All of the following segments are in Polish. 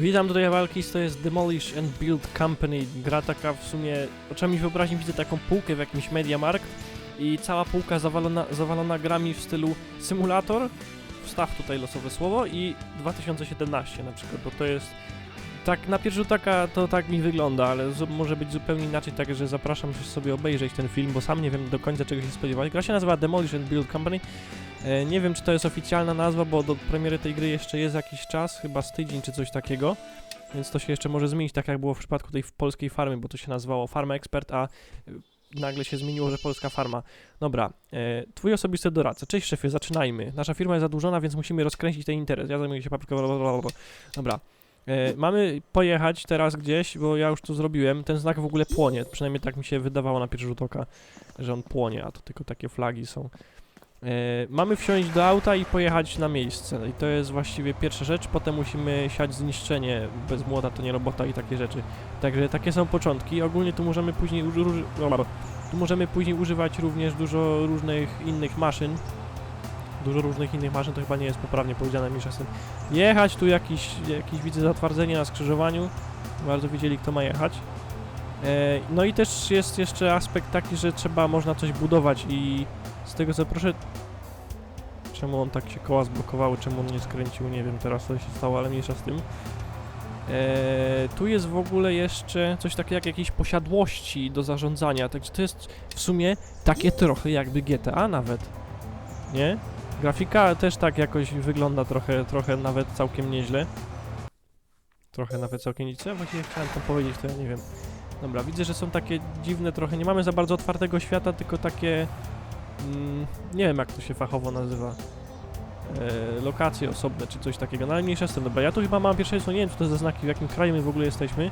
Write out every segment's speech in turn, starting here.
Witam tutaj Walkis, to jest Demolish and Build Company. Gra taka w sumie, oczami wyobraźni widzę taką półkę w jakimś Mediamarkt i cała półka zawalona, zawalona grami w stylu symulator, wstaw tutaj losowe słowo i 2017 na przykład, bo to jest tak na pierwszy rzut oka to tak mi wygląda, ale może być zupełnie inaczej, także zapraszam sobie obejrzeć ten film, bo sam nie wiem do końca czego się spodziewać. Gra się nazywa Demolish and Build Company. E, Nie wiem, czy to jest oficjalna nazwa, bo do premiery tej gry jeszcze jest jakiś czas, chyba z tydzień czy coś takiego, więc to się jeszcze może zmienić, tak jak było w przypadku tej polskiej farmy, bo to się nazywało Farma Expert, a e, nagle się zmieniło, że polska farma. Dobra, e, twój osobisty doradca. Cześć szefie, zaczynajmy. Nasza firma jest zadłużona, więc musimy rozkręcić ten interes. Ja zajmuję się papryką. Dobra. E, mamy pojechać teraz gdzieś, bo ja już to zrobiłem. Ten znak w ogóle płonie, przynajmniej tak mi się wydawało na pierwszy rzut oka, że on płonie, a to tylko takie flagi są. E, mamy wsiąść do auta i pojechać na miejsce. I to jest właściwie pierwsza rzecz. Potem musimy siać zniszczenie. Bez młota to nie robota i takie rzeczy. Także takie są początki. Ogólnie tu możemy później tu możemy później używać również dużo różnych innych maszyn. Dużo różnych innych maszyn, to chyba nie jest poprawnie powiedziane mi czasem. Jechać tu jakiś, jakiś widzę zatwardzenie na skrzyżowaniu. Bardzo wiedzieli kto ma jechać. E, no i też jest jeszcze aspekt taki, że trzeba, można coś budować i z tego co proszę... Czemu on tak się koła zblokowały, czemu on nie skręcił, nie wiem teraz co się stało, ale mniejsza z tym. Eee, tu jest w ogóle jeszcze coś takiego jak jakieś posiadłości do zarządzania, także to jest w sumie takie trochę jakby GTA nawet, nie? Grafika też tak jakoś wygląda trochę, trochę nawet całkiem nieźle. Trochę nawet całkiem nieźle, ja właściwie chciałem to powiedzieć, to ja nie wiem. Dobra, widzę, że są takie dziwne trochę, nie mamy za bardzo otwartego świata, tylko takie mm, nie wiem jak to się fachowo nazywa, e, lokacje osobne czy coś takiego, no ale mniejsza z tym. Dobra, ja tu chyba mam pierwszeństwo, nie wiem czy to za znaki, w jakim kraju my w ogóle jesteśmy.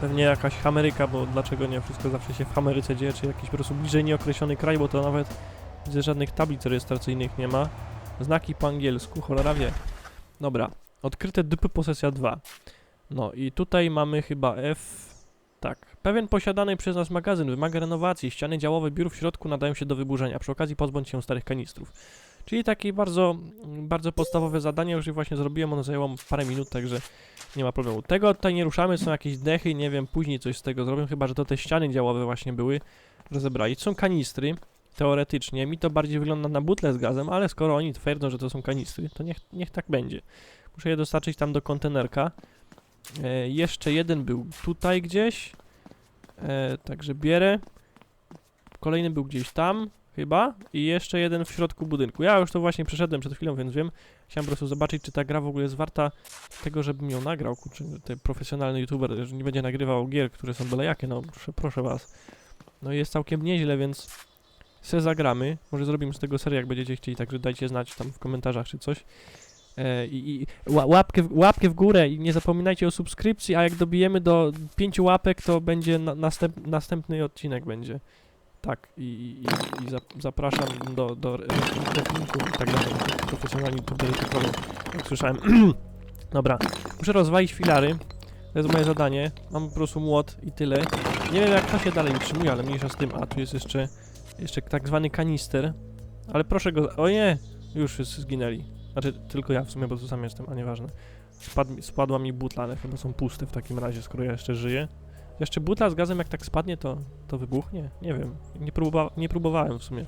Pewnie jakaś Ameryka, bo dlaczego nie, wszystko zawsze się w Ameryce dzieje, czy jakiś po prostu bliżej nieokreślony kraj, bo to nawet widzę żadnych tablic rejestracyjnych nie ma. Znaki po angielsku, cholera wie. Dobra, odkryte dupy posesja 2. No i tutaj mamy chyba F... Tak. Pewien posiadany przez nas magazyn wymaga renowacji. Ściany działowe biur w środku nadają się do wyburzenia. Przy okazji pozbądź się starych kanistrów. Czyli takie bardzo, bardzo podstawowe zadanie. Już je właśnie zrobiłem. Ono zajęło parę minut, także nie ma problemu. Tego tutaj nie ruszamy. Są jakieś dechy. Nie wiem, później coś z tego zrobią. Chyba, że to te ściany działowe właśnie były rozebrali. Są kanistry. Teoretycznie. Mi to bardziej wygląda na butle z gazem, ale skoro oni twierdzą, że to są kanistry, to niech, niech tak będzie. Muszę je dostarczyć tam do kontenerka. E, jeszcze jeden był tutaj gdzieś. E, także bierę. Kolejny był gdzieś tam, chyba. I jeszcze jeden w środku budynku. Ja już to właśnie przeszedłem przed chwilą, więc wiem. Chciałem po prostu zobaczyć, czy ta gra w ogóle jest warta tego, żebym ją nagrał. Kurczę, ten profesjonalny youtuber że nie będzie nagrywał gier, które są byle jakie. No, proszę, proszę was. No jest całkiem nieźle, więc se zagramy. Może zrobimy z tego serię, jak będziecie chcieli, także dajcie znać tam w komentarzach czy coś. E, I, i ła- łapkę, łapkę w górę i nie zapominajcie o subskrypcji, a jak dobijemy do pięciu łapek, to będzie na, następ, następny odcinek będzie. Tak, i, i, i- i zap, zapraszam do, do refilmów i tak dalej. Profesjonalni robią, jak słyszałem. Dobra, muszę rozwalić filary. To jest moje zadanie. Mam po prostu młot i tyle. Nie wiem jak to się dalej utrzymuje, ale mniejsza z tym. A tu jest jeszcze, jeszcze tak zwany kanister. Ale proszę go... O nie! Już zginęli. Znaczy, tylko ja w sumie, bo tu sam jestem, a nieważne. Spadł, spadła mi butla, ale chyba są puste w takim razie, skoro ja jeszcze żyję. Jeszcze butla z gazem, jak tak spadnie, to, to wybuchnie? Nie wiem. Nie, próbowa nie próbowałem w sumie.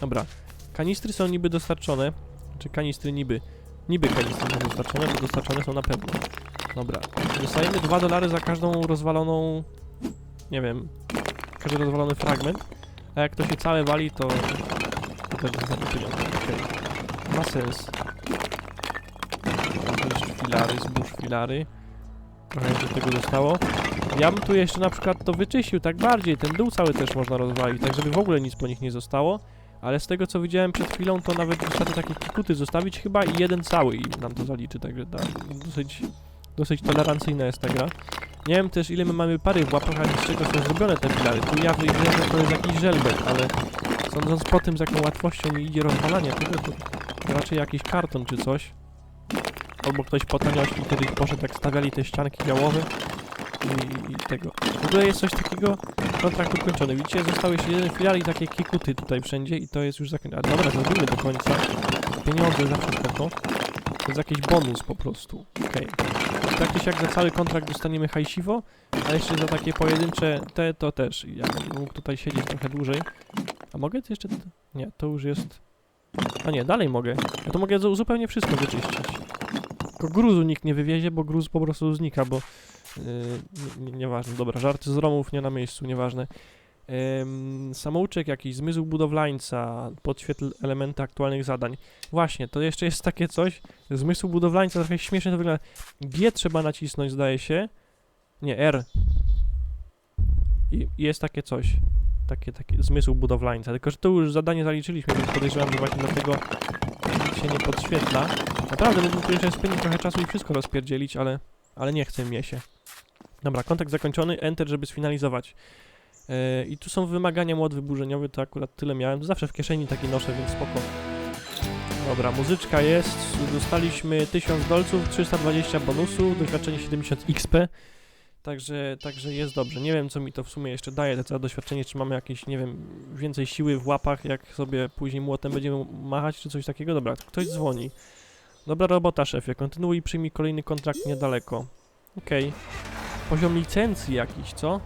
Dobra. Kanistry są niby dostarczone. Czy kanistry niby? Niby kanistry są dostarczone, bo dostarczone są na pewno. Dobra. Dostajemy 2 dolary za każdą rozwaloną... Nie wiem. Każdy rozwalony fragment. A jak to się całe wali, to... To też dostanie pieniądze. Okej. Ma sens. Filary, zbóż filary. Trochę do tego zostało. Ja bym tu jeszcze na przykład to wyczyścił tak bardziej, ten dół cały też można rozwalić, tak żeby w ogóle nic po nich nie zostało. Ale z tego co widziałem przed chwilą, to nawet wystarczy takie kikuty zostawić chyba i jeden cały i nam to zaliczy, także da, dosyć, dosyć tolerancyjna jest ta gra. Nie wiem też ile my mamy pary w łapach, ani z czego są zrobione te filary. Tu ja wiem, że to jest jakiś żelbet, ale sądząc po tym z jaką łatwością mi idzie rozwalanie tego, to raczej jakiś karton czy coś. Albo ktoś po taniości kiedyś poszedł, jak stawiali te ścianki białowe i, i tego. W ogóle jest coś takiego, kontrakt ukończony. Widzicie, został jeszcze jeden filar i takie kikuty tutaj wszędzie i to jest już zakończone. Dobra, zrobimy do końca. Pieniądze zawsze spoko. To jest jakiś bonus po prostu. Okej. Tak czy siak za cały kontrakt dostaniemy hajsiwo, a jeszcze za takie pojedyncze te to też. Ja bym mógł tutaj siedzieć trochę dłużej. A mogę jeszcze... Nie, to już jest... A nie, dalej mogę. Ja to mogę zu- zupełnie wszystko wyczyścić. Tylko gruzu nikt nie wywiezie, bo gruz po prostu znika, bo... Yy, nie- nie- nieważne, dobra, żarty z Romów nie na miejscu, nieważne. Ym, samouczek jakiś, zmysł budowlańca, podświetl elementy aktualnych zadań. Właśnie, to jeszcze jest takie coś, zmysł budowlańca trochę śmiesznie to wygląda. G trzeba nacisnąć, zdaje się. Nie, R. I jest takie coś. Takie, takie zmysł budowlańca. Tylko, że to już zadanie zaliczyliśmy, więc podejrzewam, że właśnie dlatego się nie podświetla. Naprawdę, tu jeszcze spędzić trochę czasu i wszystko rozpierdzielić, ale, ale nie chce mnie się. Dobra, kontakt zakończony, Enter, żeby sfinalizować. Yy, I tu są wymagania młot wyburzeniowy, to akurat tyle miałem. Zawsze w kieszeni taki noszę, więc spoko. Dobra, muzyczka jest. Dostaliśmy 1000 dolców, 320 bonusu, doświadczenie 70 XP. Także, także jest dobrze. Nie wiem, co mi to w sumie jeszcze daje, to całe doświadczenie, czy mamy jakieś, nie wiem, więcej siły w łapach, jak sobie później młotem będziemy machać, czy coś takiego. Dobra, ktoś dzwoni. Dobra robota, szefie. Kontynuuj przyjmij kolejny kontrakt niedaleko. Okej. Poziom licencji jakiś, co?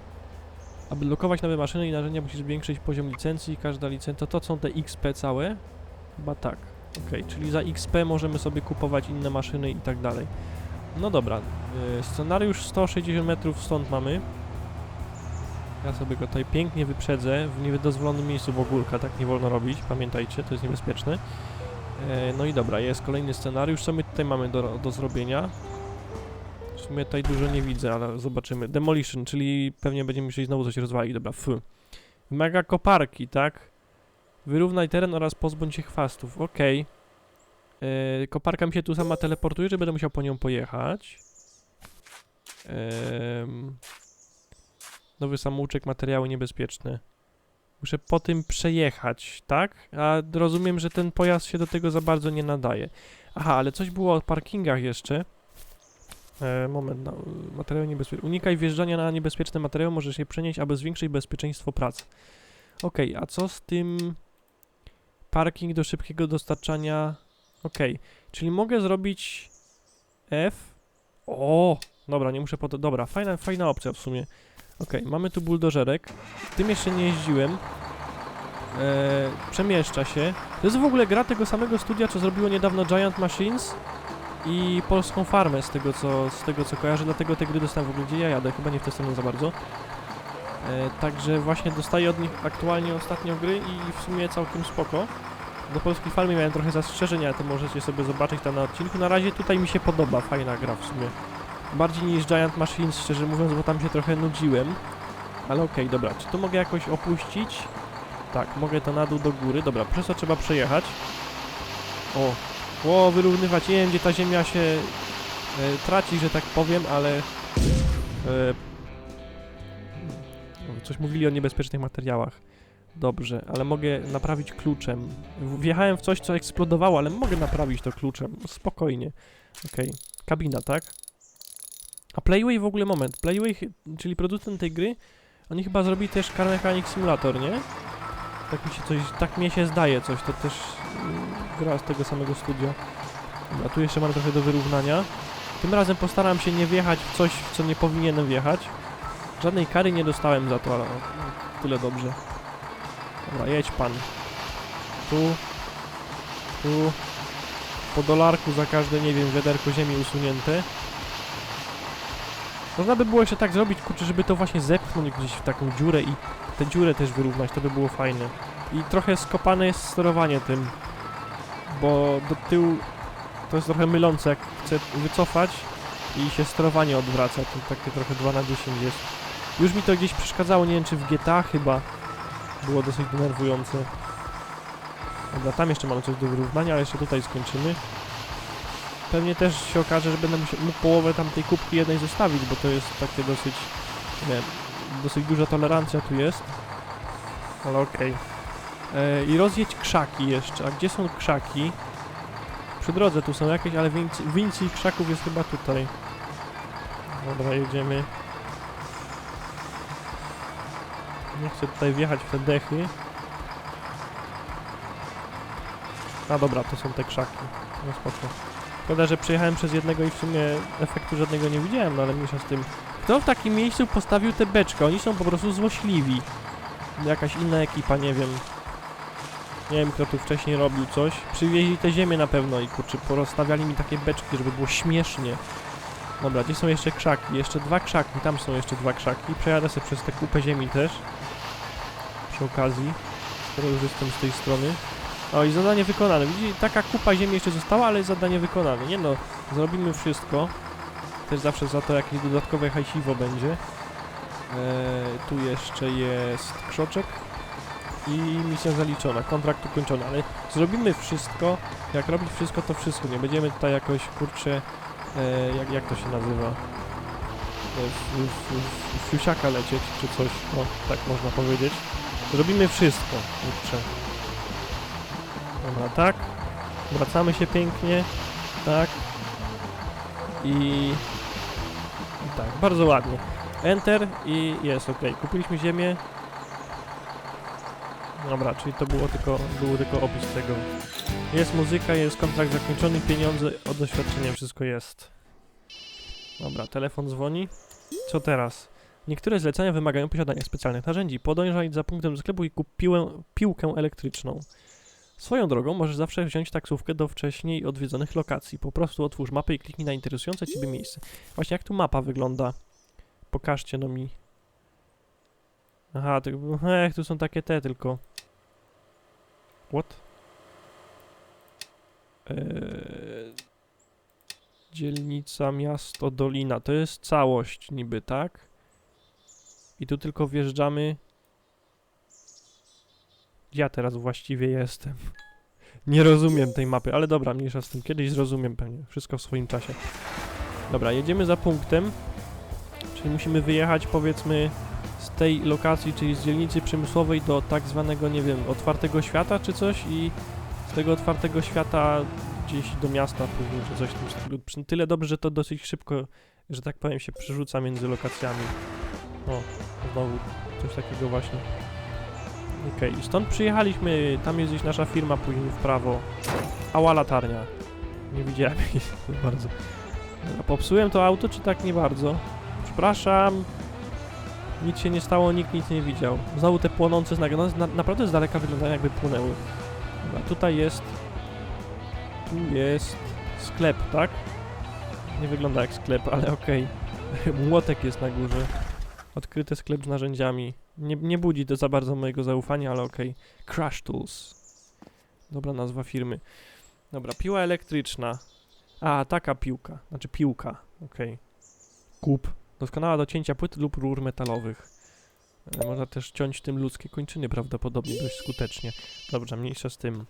Aby blokować nowe maszyny i narzędzia musisz zwiększyć poziom licencji. Każda licencja to, są te XP całe? Chyba tak. Okej, czyli za XP możemy sobie kupować inne maszyny i tak dalej. No dobra, y, scenariusz 160 metrów stąd mamy. Ja sobie go tutaj pięknie wyprzedzę w niedozwolonym miejscu w ogórka, tak nie wolno robić, pamiętajcie, to jest niebezpieczne. E, no i dobra, jest kolejny scenariusz, co my tutaj mamy do, do zrobienia? W sumie tutaj dużo nie widzę, ale zobaczymy. Demolition, czyli pewnie będziemy musieli znowu coś rozwalić, dobra, f. Mega koparki, tak? Wyrównaj teren oraz pozbądź się chwastów, okej. E, koparka mi się tu sama teleportuje, że będę musiał po nią pojechać. Em, nowy samouczek, materiały niebezpieczne. Muszę po tym przejechać, tak? A rozumiem, że ten pojazd się do tego za bardzo nie nadaje. Aha, ale coś było o parkingach jeszcze. E, moment, no, materiały niebezpieczne. Unikaj wjeżdżania na niebezpieczne materiały, możesz je przenieść, aby zwiększyć bezpieczeństwo pracy. Okej, a co z tym parking do szybkiego dostarczania Okej, czyli mogę zrobić F. O, dobra, nie muszę po to. Dobra, fajna, fajna opcja w sumie. Okej, mamy tu buldożerek. Tym jeszcze nie jeździłem. Eee, przemieszcza się. To jest w ogóle gra tego samego studia, co zrobiło niedawno Giant Machines i Polską Farmę, z tego co, z tego co kojarzę. Dlatego te gry dostałem w ogóle, gdzie ja jadę. Chyba nie w tę stronę za bardzo. Eee, także właśnie dostaję od nich aktualnie ostatnio gry i w sumie całkiem spoko. Do polskiej farmy miałem trochę zastrzeżeń, ale to możecie sobie zobaczyć tam na odcinku. Na razie tutaj mi się podoba, fajna gra w sumie. Bardziej niż Giant Machines, szczerze mówiąc, bo tam się trochę nudziłem. Ale okej, dobra, czy to mogę jakoś opuścić? Tak, mogę to na dół do góry. Dobra, przez to trzeba przejechać. O, o wyrównywać. Nie wiem, gdzie ta ziemia się e, traci, że tak powiem, ale... E, coś mówili o niebezpiecznych materiałach. Dobrze, ale mogę naprawić kluczem. Wjechałem w coś, co eksplodowało, ale mogę naprawić to kluczem. Spokojnie. Okej. Kabina, tak? A Playway w ogóle moment. Playway, czyli producent tej gry, oni chyba zrobili też Car Mechanic Simulator, nie? Tak mi się coś, tak mnie się zdaje coś, to też yy, gra z tego samego studia. Dobra, tu jeszcze mam trochę do wyrównania. Tym razem postaram się nie wjechać w coś, w co nie powinienem wjechać. Żadnej kary nie dostałem za to, ale o, tyle dobrze. Dobra, jedź pan. Tu. Tu. Po dolarku za każde, nie wiem, wiaderko ziemi usunięte. Można by było jeszcze tak zrobić, kurczę, żeby to właśnie zepchnąć gdzieś w taką dziurę i tę dziurę też wyrównać, to by było fajne. I trochę skopane jest sterowanie tym, bo do tyłu to jest trochę mylące, jak chcę wycofać i się sterowanie odwraca, to takie trochę 2 na 10 jest. Już mi to gdzieś przeszkadzało, nie wiem czy w GTA chyba, było dosyć denerwujące. Dobra, tam jeszcze mamy coś do wyrównania, ale jeszcze tutaj skończymy. Pewnie też się okaże, że będę mógł połowę tamtej kubki jednej zostawić, bo to jest takie dosyć, nie dosyć duża tolerancja tu jest. Ale okej. E, I rozjedź krzaki jeszcze. A gdzie są krzaki? Przy drodze tu są jakieś, ale więcej, krzaków jest chyba tutaj. Dobra, jedziemy. Nie chcę tutaj wjechać w te dechy. A dobra, to są te krzaki. No. Szkoda, że przejechałem przez jednego i w sumie efektu żadnego nie widziałem, no ale mniejsza z tym. Kto w takim miejscu postawił te beczki? Oni są po prostu złośliwi. Jakaś inna ekipa, nie wiem. Nie wiem, kto tu wcześniej robił coś. Przywieźli te ziemię na pewno i kurczę, porozstawiali mi takie beczki, żeby było śmiesznie. Dobra, gdzie są jeszcze krzaki? Jeszcze dwa krzaki, tam są jeszcze dwa krzaki. Przejadę sobie przez tę kupę ziemi też. Przy okazji, skoro już jestem z tej strony. O, i zadanie wykonane. Widzicie, taka kupa ziemi jeszcze została, ale zadanie wykonane. Nie no, zrobimy wszystko. Też zawsze za to jakieś dodatkowe hajsiwo będzie. Eee, tu jeszcze jest krzoczek. I misja zaliczona, kontrakt ukończony, ale zrobimy wszystko. Jak robić wszystko, to wszystko. Nie będziemy tutaj jakoś, kurczę, e, jak, jak to się nazywa? E, w, lecieć, czy coś, no, tak można powiedzieć. Robimy wszystko, kurczę. Dobra, tak. Wracamy się pięknie. Tak. I... I tak, bardzo ładnie. Enter i jest, ok. Kupiliśmy ziemię. Dobra, czyli to było tylko, był tylko opis tego. Jest muzyka, jest kontrakt zakończony, pieniądze, od doświadczenia wszystko jest. Dobra, telefon dzwoni. Co teraz? Niektóre zlecenia wymagają posiadania specjalnych narzędzi. Podążaj za punktem do sklepu i kup piłkę elektryczną. Swoją drogą możesz zawsze wziąć taksówkę do wcześniej odwiedzonych lokacji. Po prostu otwórz mapę i kliknij na interesujące Ciebie miejsce. Właśnie jak tu mapa wygląda? Pokażcie no mi. Aha, to, ech, tu są takie te tylko. What? Eee, dzielnica, miasto, dolina. To jest całość niby, tak? I tu tylko wjeżdżamy. Ja teraz właściwie jestem. Nie rozumiem tej mapy, ale dobra, mniejsza z tym. Kiedyś zrozumiem pewnie. Wszystko w swoim czasie. Dobra, jedziemy za punktem. Czyli musimy wyjechać powiedzmy z tej lokacji, czyli z dzielnicy przemysłowej do tak zwanego, nie wiem, otwartego świata czy coś i z tego otwartego świata gdzieś do miasta później czy coś w tym stylu. Tyle dobrze, że to dosyć szybko, że tak powiem, się przerzuca między lokacjami. O, znowu coś takiego właśnie. Okej, i stąd przyjechaliśmy, tam jest gdzieś nasza firma, później w prawo. Ała latarnia. Nie widziałem jej bardzo. Popsułem to auto, czy tak nie bardzo? Przepraszam. Nic się nie stało, nikt nic nie widział. Znowu te płonące znaki, no, na, naprawdę z daleka wyglądają jakby płonęły. Dobra, tutaj jest... Tu jest sklep, tak? Nie wygląda jak sklep, ale okej. Młotek jest na górze. Odkryty sklep z narzędziami. Nie, nie budzi to za bardzo mojego zaufania, ale okej. Crash Tools. Dobra nazwa firmy. Dobra, piła elektryczna. A, taka piłka. Znaczy piłka. Okej. Kup. Doskonała do cięcia płyt lub rur metalowych. E, Można też ciąć tym ludzkie kończyny prawdopodobnie dość skutecznie. Dobrze, mniejsza z tym.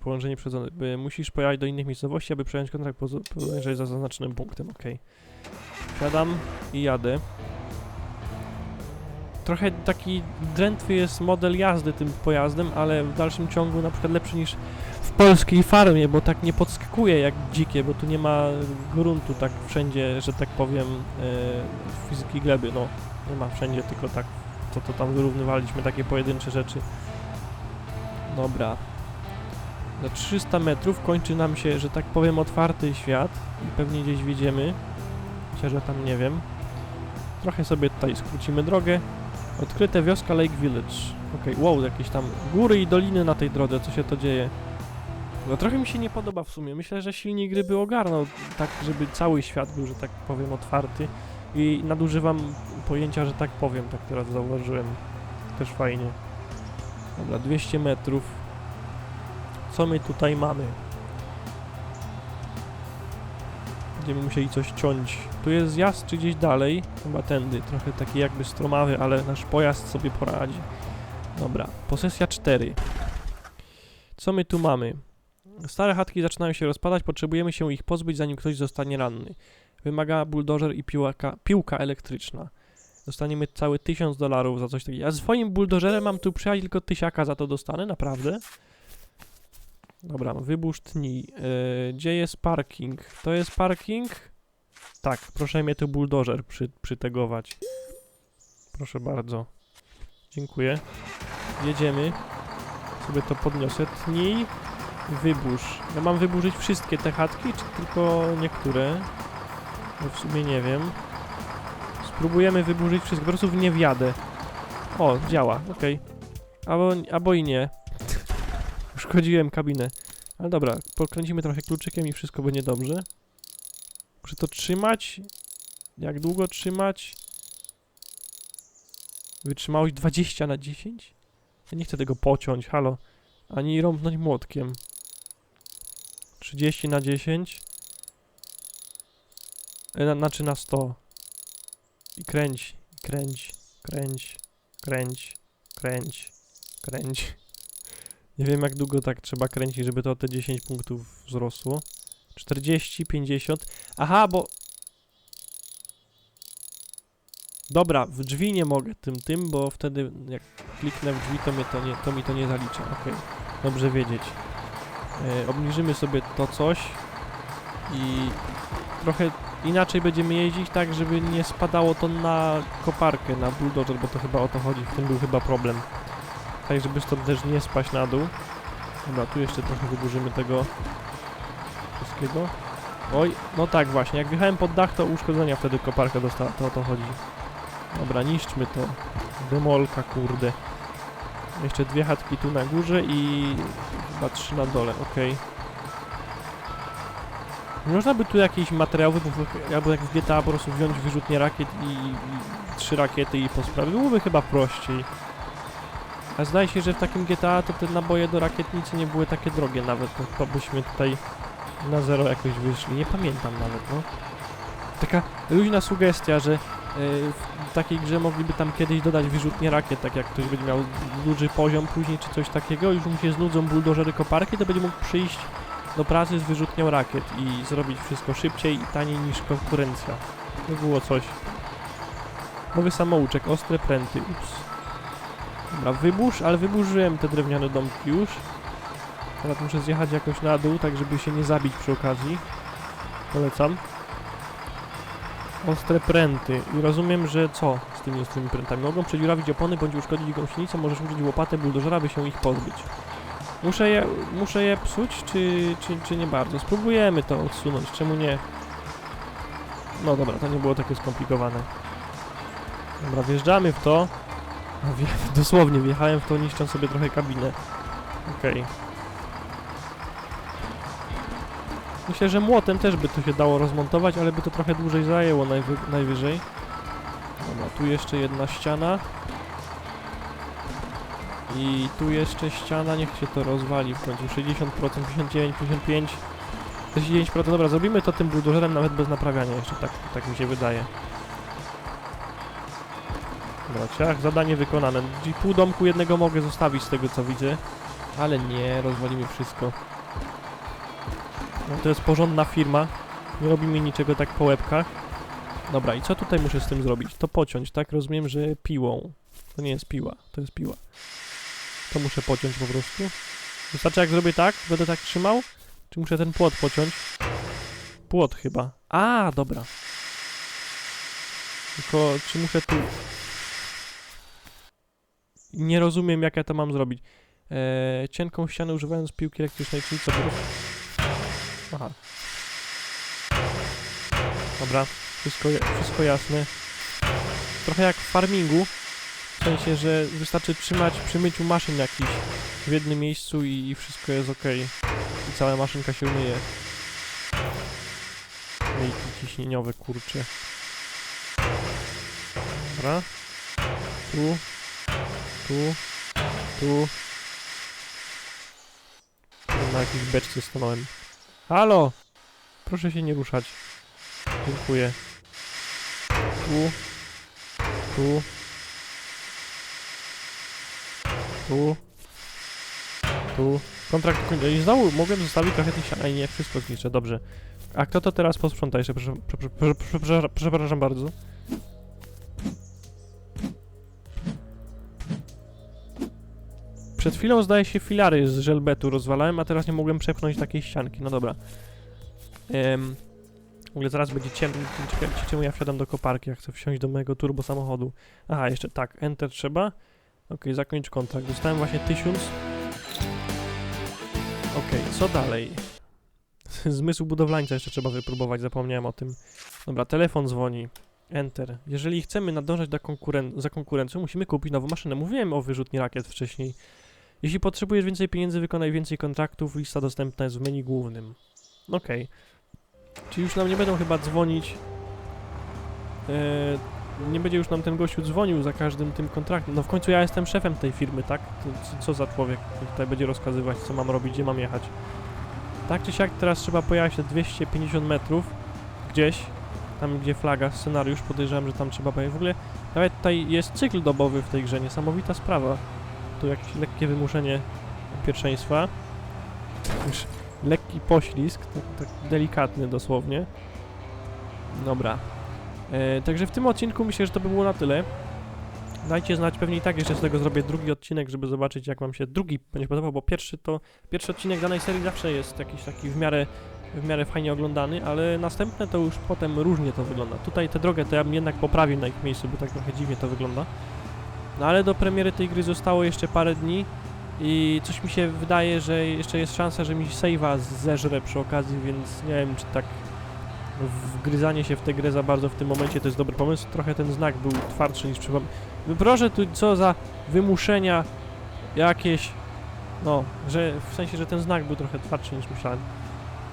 Połączenie przez... Musisz pojechać do innych miejscowości, aby przejąć kontrakt podążaj za zaznaczonym punktem. Okej. Siadam i jadę. Trochę taki drętwy jest model jazdy tym pojazdem, ale w dalszym ciągu na przykład lepszy niż w polskiej farmie, bo tak nie podskakuje jak dzikie, bo tu nie ma gruntu tak wszędzie, że tak powiem, e, fizyki gleby, no nie ma wszędzie, tylko tak to, to tam wyrównywaliśmy takie pojedyncze rzeczy. Dobra. Za 300 metrów kończy nam się, że tak powiem, otwarty świat i pewnie gdzieś wiedziemy, chociaż ja tam nie wiem. Trochę sobie tutaj skrócimy drogę. Odkryte wioska Lake Village. Okej, wow, jakieś tam góry i doliny na tej drodze, co się to dzieje? No trochę mi się nie podoba w sumie. Myślę, że silnik gry by ogarnął tak, żeby cały świat był, że tak powiem, otwarty. I nadużywam pojęcia, że tak powiem, tak teraz zauważyłem. Też fajnie. Dobra, 200 metrów. Co my tutaj mamy? Będziemy musieli coś ciąć. Tu jest zjazd czy gdzieś dalej? Chyba tędy. Trochę taki jakby stromawy, ale nasz pojazd sobie poradzi. Dobra, posesja 4. Co my tu mamy? Stare chatki zaczynają się rozpadać, potrzebujemy się ich pozbyć, zanim ktoś zostanie ranny. Wymaga buldożer i piłka, piłka elektryczna. Dostaniemy cały 1000 dolarów za coś takiego. Ja swoim buldożerem mam tu przyjechać, tylko tysiaka za to dostanę, naprawdę? Dobra, wybórz tnij. Yy, gdzie jest parking? To jest parking? Tak, proszę mnie tu buldożer przy, przytegować. Proszę bardzo. Dziękuję. Jedziemy. Sobie to podniosę. Tnij. Wyburz. Ja mam wyburzyć wszystkie te chatki, czy tylko niektóre? No w sumie nie wiem. Spróbujemy wyburzyć wszystkie, po prostu w nie wjadę. O, działa, okej. Albo, albo i nie. Uszkodziłem kabinę. Ale dobra, pokręcimy trochę kluczykiem i wszystko będzie dobrze. Muszę to trzymać. Jak długo trzymać? Wytrzymałość 20 na 10? Ja nie chcę tego pociąć, halo. Ani rąbnąć młotkiem. 30 na 10. E, na- Znaczy na 100. I kręć, kręć, kręć, kręć, kręć, kręć. Nie wiem jak długo tak trzeba kręcić, żeby to te 10 punktów wzrosło. 40, 50. Aha, bo... Dobra, w drzwi nie mogę tym, tym, bo wtedy jak kliknę w drzwi, to, mnie to, nie, to mi to nie zalicza. Okej, dobrze wiedzieć. E, obniżymy sobie to coś i trochę inaczej będziemy jeździć tak, żeby nie spadało to na koparkę, na bulldozer, bo to chyba o to chodzi, w tym był chyba problem. Tak, żeby stąd też nie spaść na dół. Dobra, tu jeszcze trochę wyburzymy tego wszystkiego. Oj, no tak właśnie, jak wjechałem pod dach, to uszkodzenia wtedy koparka dostała, to o to chodzi. Dobra, niszczmy to. Demolka, kurde. Jeszcze dwie chatki tu na górze i chyba trzy na dole, okej. Nie Można by tu jakieś materiały, wybuchowe, albo jak w GTA po prostu wziąć wyrzutnie rakiet i, i trzy rakiety i po sprawie. Byłoby chyba prościej. A zdaje się, że w takim GTA to te naboje do rakietnicy nie były takie drogie nawet. To chyba byśmy tutaj na zero jakoś wyszli. Nie pamiętam nawet, no. Taka luźna sugestia, że e, w takiej grze mogliby tam kiedyś dodać wyrzutnie rakiet, tak jak ktoś będzie miał duży poziom później czy coś takiego, już mu się znudzą buldożery koparki, to będzie mógł przyjść do pracy z wyrzutnią rakiet i zrobić wszystko szybciej i taniej niż konkurencja. To było coś. Nowy samouczek, ostre pręty, ups. Dobra, wyburz, ale wyburzyłem te drewniane domki już. Teraz muszę zjechać jakoś na dół, tak żeby się nie zabić przy okazji. Polecam. Ostre pręty. I rozumiem, że co z tymi ostrymi prętami? Mogą przedziurawić opony bądź uszkodzić gąsienicę, możesz użyć łopaty buldożera, by się ich pozbyć. Muszę je, muszę je psuć, czy, czy, czy nie bardzo? Spróbujemy to odsunąć, czemu nie? No dobra, to nie było takie skomplikowane. Dobra, wjeżdżamy w to. No, dosłownie wjechałem w to, niszcząc sobie trochę kabinę. Okej. Myślę, że młotem też by to się dało rozmontować, ale by to trochę dłużej zajęło najwy najwyżej. Dobra, tu jeszcze jedna ściana. I tu jeszcze ściana, niech się to rozwali w końcu. 60%, 59, 55, 49%. Dobra, zrobimy to tym buldożerem nawet bez naprawiania jeszcze, tak, tak mi się wydaje. Ciach, zadanie wykonane. Czyli pół domku jednego mogę zostawić z tego co widzę. Ale nie, rozwalimy wszystko. No to jest porządna firma. Nie robimy niczego tak po łebkach. Dobra, i co tutaj muszę z tym zrobić? To pociąć, tak? Rozumiem, że piłą. To nie jest piła, to jest piła. To muszę pociąć po prostu. Wystarczy jak zrobię tak? Będę tak trzymał? Czy muszę ten płot pociąć? Płot chyba. A, dobra. Tylko czy muszę tu... Nie rozumiem jak ja to mam zrobić. Eee, cienką ścianę używając piłki elektrycznej, czyli co. Aha. Dobra, wszystko, wszystko jasne. Trochę jak w farmingu. W sensie, że wystarczy trzymać przy myciu maszyn jakiś w jednym miejscu i, i wszystko jest ok. I cała maszynka się myje. Myjki ciśnieniowe, kurcze. Dobra. Tu. Tu. Tu. Na jakiejś beczce stanąłem. Halo! Proszę się nie ruszać. Dziękuję. Tu. Tu. Tu. Tu. Kontrakt. I znowu mogłem zostawić trochę tych ścian. Ej, nie, wszystko zniszczę, dobrze. A kto to teraz posprząta jeszcze? Przepraszam, przepraszam, przepraszam bardzo. Przed chwilą zdaje się filary z żelbetu rozwalałem, a teraz nie mogłem przepchnąć takiej ścianki. No dobra. Ym, w ogóle zaraz będzie ciemno. Czemu ja wsiadam do koparki, jak chcę wsiąść do mojego turbo samochodu. Aha, jeszcze tak, enter trzeba. Ok, zakończ kontrakt. Dostałem właśnie 1000. Okej, co dalej? Zmysł budowlańca jeszcze trzeba wypróbować, zapomniałem o tym. Dobra, telefon dzwoni. Enter. Jeżeli chcemy nadążać konkuren- za konkurencją, musimy kupić nową maszynę. Mówiłem o wyrzutni rakiet wcześniej. Jeśli potrzebujesz więcej pieniędzy, wykonaj więcej kontraktów. Lista dostępna jest w menu głównym. Okej. Czyli już nam nie będą chyba dzwonić. Eee, nie będzie już nam ten gościu dzwonił za każdym tym kontraktem. No w końcu ja jestem szefem tej firmy, tak? Co, co za człowiek tutaj będzie rozkazywać, co mam robić, gdzie mam jechać. Tak czy siak teraz trzeba pojechać te 250 metrów gdzieś, tam gdzie flaga, scenariusz, podejrzewam, że tam trzeba pojechać. W ogóle nawet tutaj jest cykl dobowy w tej grze, niesamowita sprawa. Tu jakieś lekkie wymuszenie pierwszeństwa. Już lekki poślizg, tak, tak delikatny dosłownie. Dobra. E, także w tym odcinku myślę, że to by było na tyle. Dajcie znać, pewnie i tak jeszcze z tego zrobię drugi odcinek, żeby zobaczyć jak wam się drugi będzie podobał, bo pierwszy to pierwszy odcinek danej serii zawsze jest jakiś taki w miarę w miarę fajnie oglądany, ale następne to już potem różnie to wygląda. Tutaj tę drogę to ja bym jednak poprawił na ich miejscu, bo tak trochę dziwnie to wygląda. No ale do premiery tej gry zostało jeszcze parę dni i coś mi się wydaje, że jeszcze jest szansa, że mi save'a zeżre przy okazji, więc nie wiem czy tak wgryzanie się w tę grę za bardzo w tym momencie to jest dobry pomysł. Trochę ten znak był twardszy niż przypomnę. Proszę tu co za wymuszenia jakieś. No, że w sensie, że ten znak był trochę twardszy niż myślałem.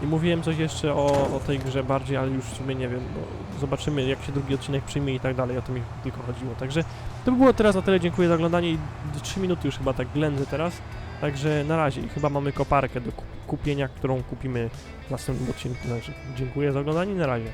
I mówiłem coś jeszcze o, o tej grze bardziej, ale już w sumie nie wiem. No, zobaczymy jak się drugi odcinek przyjmie i tak dalej. O to mi tylko chodziło. Także to by było teraz na tyle. Dziękuję za oglądanie i 3 minuty już chyba tak ględzę teraz. Także na razie i chyba mamy koparkę do kup- kupienia, którą kupimy w następnym odcinku. Także dziękuję za oglądanie na razie.